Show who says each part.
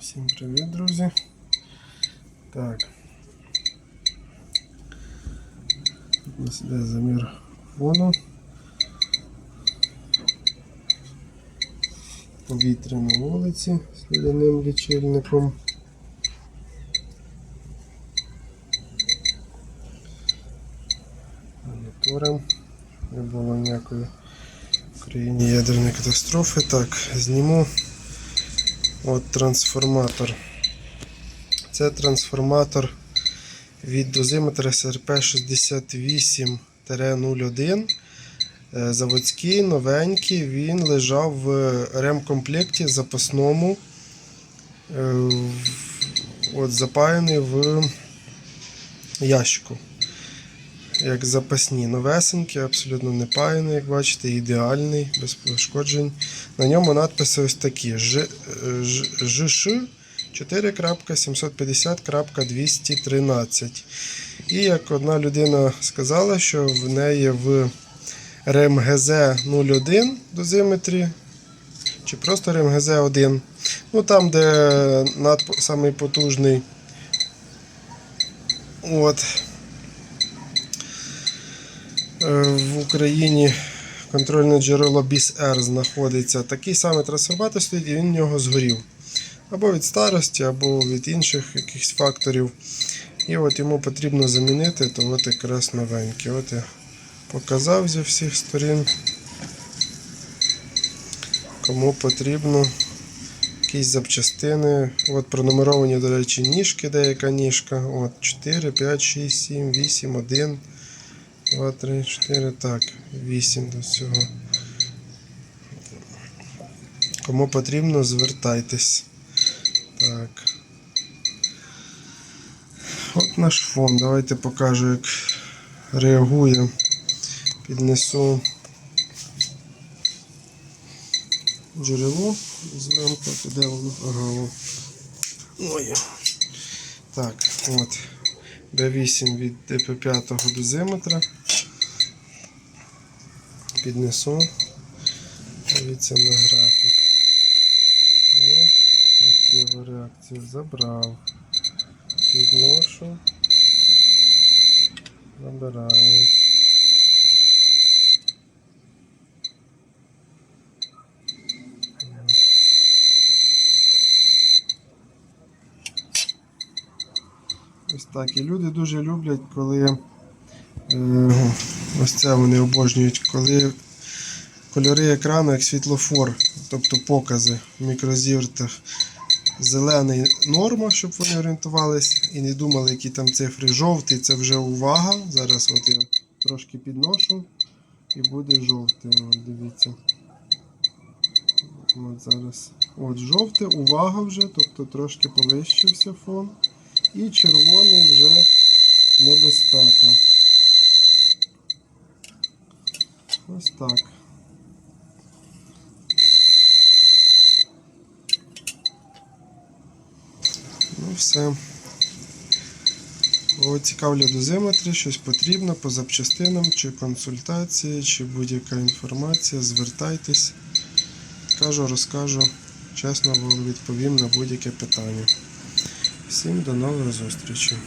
Speaker 1: Всім привіт, друзі. Так. У нас іде замір фону. Повітря на вулиці з лідяним лічильником. Монітором. Не було ніякої в країні ядерної катастрофи. Так, зніму От трансформатор. Це трансформатор від дозиметра СРП 68-01. Е, Заводський, новенький, він лежав в ремкомплекті запасному. е, От запаяний в ящику. Як запасні новесенькі, абсолютно не паяний, як бачите, ідеальний, без пошкоджень. На ньому надписи ось такі: ЖШ 4.750.213. І як одна людина сказала, що в неї в РМГЗ 01 дозиметрі, чи просто РМГЗ 1. Ну там, де над, самий потужний. От. Е, В Україні контрольне джерело BIS-R знаходиться. Такий самий трансформатор стоїть, і він в нього згорів. Або від старості, або від інших якихось факторів. І от йому потрібно замінити, то от якраз новенький. От я показав зі всіх сторін. Кому потрібно якісь запчастини. От пронумеровані, до речі, ніжки, деяка ніжка. От 4, 5, 6, 7, 8, 1. 2, 3, 4, так, 8 до цього. Кому потрібно, звертайтесь. Так. От наш фон. Давайте покажу, як реагує. Піднесу джерело. Візьмемо тут, воно? Ага. Ой. Так, от. B8 від ДП5 дозиметра. Піднесу. Дивіться на графік. О, миттєва реакція. Забрав. Підношу. Набираю. Ось так. І люди дуже люблять, коли е, ось це вони обожнюють, коли кольори екрану як світлофор, тобто покази в мікрозіртах. Зелений норма, щоб вони орієнтувались і не думали, які там цифри. Жовтий це вже увага. Зараз от я трошки підношу і буде жовтий. От дивіться. От зараз. От жовте, увага вже, тобто трошки повищився фон. І червоний вже небезпека. Ось так. Ну все. Цікавлять дозиметри, щось потрібно по запчастинам, чи консультації, чи будь-яка інформація, звертайтесь. Кажу, розкажу, чесно вам відповім на будь-яке питання. Всім до нових зустрічей.